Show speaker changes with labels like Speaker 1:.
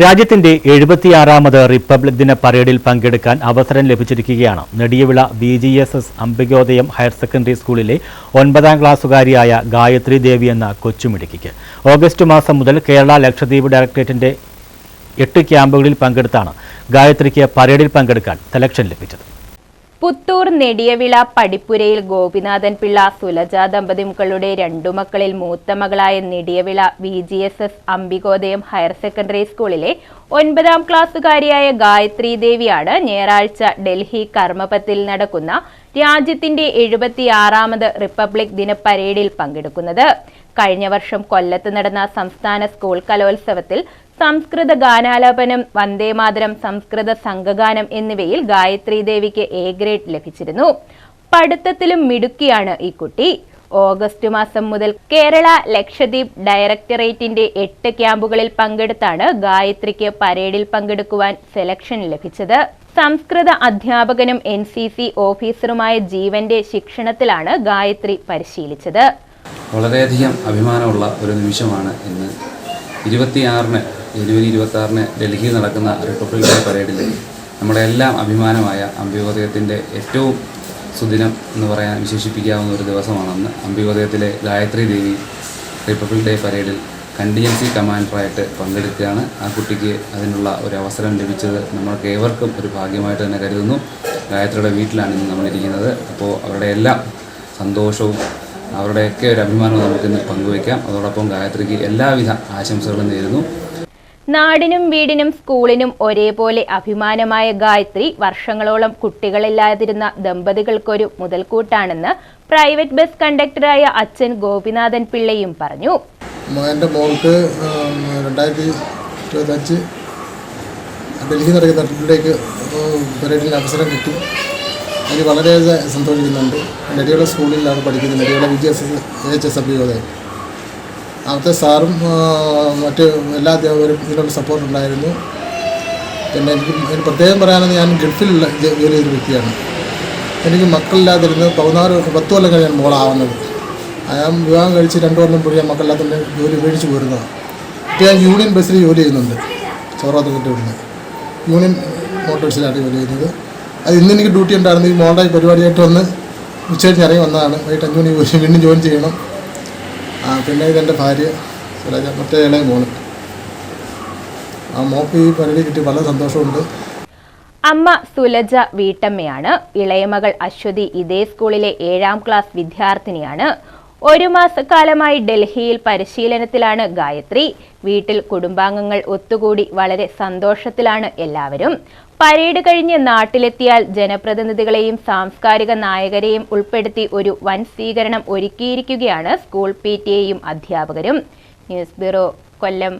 Speaker 1: രാജ്യത്തിന്റെ എഴുപത്തിയാറാമത് റിപ്പബ്ലിക് ദിന പരേഡിൽ പങ്കെടുക്കാൻ അവസരം ലഭിച്ചിരിക്കുകയാണ്. Nediyavila B G S S Ambikodayam higher secondary സ്കൂളിലെ ഒൻപതാം ക്ലാസ്സുകാരിയായ ഗായത്രി ദേവി എന്ന കൊച്ചുമിടുക്കിക്ക്. ഓഗസ്റ്റ് മാസം മുതൽ കേരള ലക്ഷദ്വീപ് ഡയറക്ടറേറ്റിന്റെ എട്ട് ക്യാമ്പുകളിൽ പങ്കെടുത്താണ് ഗായത്രിക്ക് പരേഡിൽ പങ്കെടുക്കാൻ സെലക്ഷൻ ലഭിച്ചത്.
Speaker 2: പുത്തൂർ നെടിയവിള പടിപ്പുരയിൽ ഗോപിനാഥൻ പിള്ള സുലജ ദമ്പതിമുക്കളുടെ രണ്ടു മക്കളിൽ മൂത്ത മകളായ Nediyavila V G S S Ambikodayam higher secondary സ്കൂളിലെ ഒൻപതാം ക്ലാസ്സുകാരിയായ ഗായത്രി ദേവിയാണ് ഞായറാഴ്ച ഡൽഹി കർമ്മപത്തിൽ നടക്കുന്ന രാജ്യത്തിന്റെ എഴുപത്തിയാറാമത് റിപ്പബ്ലിക് ദിന പരേഡിൽ പങ്കെടുക്കുന്നത്. കഴിഞ്ഞ വർഷം കൊല്ലത്ത് നടന്ന സംസ്ഥാന സ്കൂൾ കലോത്സവത്തിൽ സംസ്കൃത ഗാനാലാപനം വന്ദേമാതരം സംസ്കൃത സംഘഗാനം എന്നിവയിൽ ഗായത്രി ദേവിക്ക് എ ഗ്രേഡ് ലഭിച്ചിരുന്നു. പഠിത്തത്തിലും മിടുക്കിയാണ് ഈ കുട്ടി. ഓഗസ്റ്റ് മാസം മുതൽ കേരള ലക്ഷദ്വീപ് ഡയറക്ടറേറ്റിന്റെ എട്ട് ക്യാമ്പുകളിൽ പങ്കെടുത്താണ് ഗായത്രിക്ക് പരേഡിൽ പങ്കെടുക്കുവാൻ സെലക്ഷൻ ലഭിച്ചത്. സംസ്കൃത അധ്യാപകനും എൻ സി സി ഓഫീസറുമായ ജീവന്റെ ശിക്ഷണത്തിലാണ് ഗായത്രി പരിശീലിച്ചത്.
Speaker 3: വളരെയധികം അഭിമാനമുള്ള ഒരു നിമിഷമാണ് ഇന്ന്. ഇരുപത്തിയാറിന് ജനുവരി ഇരുപത്തിയാറിന് ഡൽഹിയിൽ നടക്കുന്ന റിപ്പബ്ലിക് ഡേ പരേഡിൽ നമ്മുടെ എല്ലാം അഭിമാനമായ അമ്പ്യോദയത്തിന്റെ ഏറ്റവും സുദിനം എന്ന് പറയാൻ വിശേഷിപ്പിക്കാവുന്ന ഒരു ദിവസമാണെന്ന് അമ്പ്യോദയത്തിലെ ഗായത്രി ദേവി റിപ്പബ്ലിക് ഡേ പരേഡിൽ കണ്ടിജൻസി കമാൻഡറായിട്ട് പങ്കെടുക്കുകയാണ്. ആ കുട്ടിക്ക് അതിനുള്ള ഒരു അവസരം ലഭിച്ചത് നമ്മൾക്ക് ഏവർക്കും ഒരു ഭാഗ്യമായിട്ട് തന്നെ കരുതുന്നു. ഗായത്രിയുടെ വീട്ടിലാണ് ഇന്ന് നമ്മളിരിക്കുന്നത്. അപ്പോൾ അവരുടെ എല്ലാം സന്തോഷവും അവരുടെയൊക്കെ ഒരു അഭിമാനവും നമുക്കിന്ന് പങ്കുവയ്ക്കാം. അതോടൊപ്പം ഗായത്രിക്ക് എല്ലാവിധ ആശംസകളും നേരുന്നു.
Speaker 2: നാടിനും വീടിനും സ്കൂളിനും ഒരേപോലെ അഭിമാനമായ ഗായത്രി വർഷങ്ങളോളം കുട്ടികളില്ലാതിരുന്ന ദമ്പതികൾക്കൊരു മുതൽക്കൂട്ടാണെന്ന് പ്രൈവറ്റ് ബസ് കണ്ടക്ടറായ അച്ഛൻ ഗോപിനാഥൻ പിള്ളയും പറഞ്ഞു.
Speaker 4: എന്റെ മോൾക്ക് രണ്ടായിരത്തി ഇരുപത്തഞ്ച് ഡൽഹി നടക്കുന്ന പരേഡിൽ അവസരം കിട്ടി. അതിൽ വളരെയേറെ സന്തോഷിക്കുന്നുണ്ട്. മെഡിയുടെ സ്കൂളിലാണ് പഠിക്കുന്നത് മെഡിയുടെ വിദ്യാഭ്യാസ എച്ച് എസ് അഭിയോദയം അവിടുത്തെ സാറും മറ്റ് എല്ലാ അധ്യാപകരും ഇതിനുള്ള സപ്പോർട്ട് ഉണ്ടായിരുന്നു. പിന്നെ എനിക്ക് എനിക്ക് പ്രത്യേകം പറയാനെന്ന് ഞാൻ ഗൾഫിലുള്ള ജോലി ചെയ്ത വ്യക്തിയാണ്. എനിക്ക് മക്കളില്ലാതിരുന്ന് പതിനാറ് പത്ത് കൊല്ലം കഴിഞ്ഞാണ് മോളാവുന്നത്. ഞാൻ വിവാഹം കഴിച്ച് രണ്ട് കൊല്ലം പോയി ഞാൻ മക്കളില്ലാത്തതിന്റെ ജോലി മേടിച്ച് പോരുന്നതാണ് ഇപ്പോൾ ഞാൻ യൂണിയൻ ബസ്സിൽ ജോലി ചെയ്യുന്നുണ്ട്. ചോറാത്തുകുട്ടി വിടുന്നത് യൂണിയൻ മോട്ടോഴ്സിലാണ് ജോലി ചെയ്യുന്നത്. അത് ഇന്ന് എനിക്ക് ഡ്യൂട്ടി ഉണ്ടായിരുന്നു. ഈ മോളുടെ പരിപാടിയായിട്ട് വന്ന് ഉച്ചകഴിഞ്ഞ് ഇറങ്ങി വന്നതാണ്. വൈകിട്ട് അഞ്ച് മണി പോയി വീണ്ടും ജോയിൻ ചെയ്യണം. ആ പിന്നെ ഇതെന്റെ ഭാര്യ സുരാജ മറ്റേ ഇളയ മോൾ. ആ മോക്ക് ഈ പരിപാടി കിട്ടി. വളരെ സന്തോഷമുണ്ട്.
Speaker 2: അമ്മ സുലജ വീട്ടമ്മയാണ്. ഇളയമകൾ അശ്വതി ഇതേ സ്കൂളിലെ ഏഴാം ക്ലാസ് വിദ്യാർത്ഥിനിയാണ്. ഒരു മാസക്കാലമായി ഡൽഹിയിൽ പരിശീലനത്തിലാണ് ഗായത്രി. വീട്ടിൽ കുടുംബാംഗങ്ങൾ ഒത്തുകൂടി വളരെ സന്തോഷത്തിലാണ് എല്ലാവരും. പരേഡ് കഴിഞ്ഞ് നാട്ടിലെത്തിയാൽ ജനപ്രതിനിധികളെയും സാംസ്കാരിക നായകരെയും ഉൾപ്പെടുത്തി ഒരു വൻ സ്വീകരണം ഒരുക്കിയിരിക്കുകയാണ് സ്കൂൾ പി ടി എയും അധ്യാപകരും. News bureau Kollam.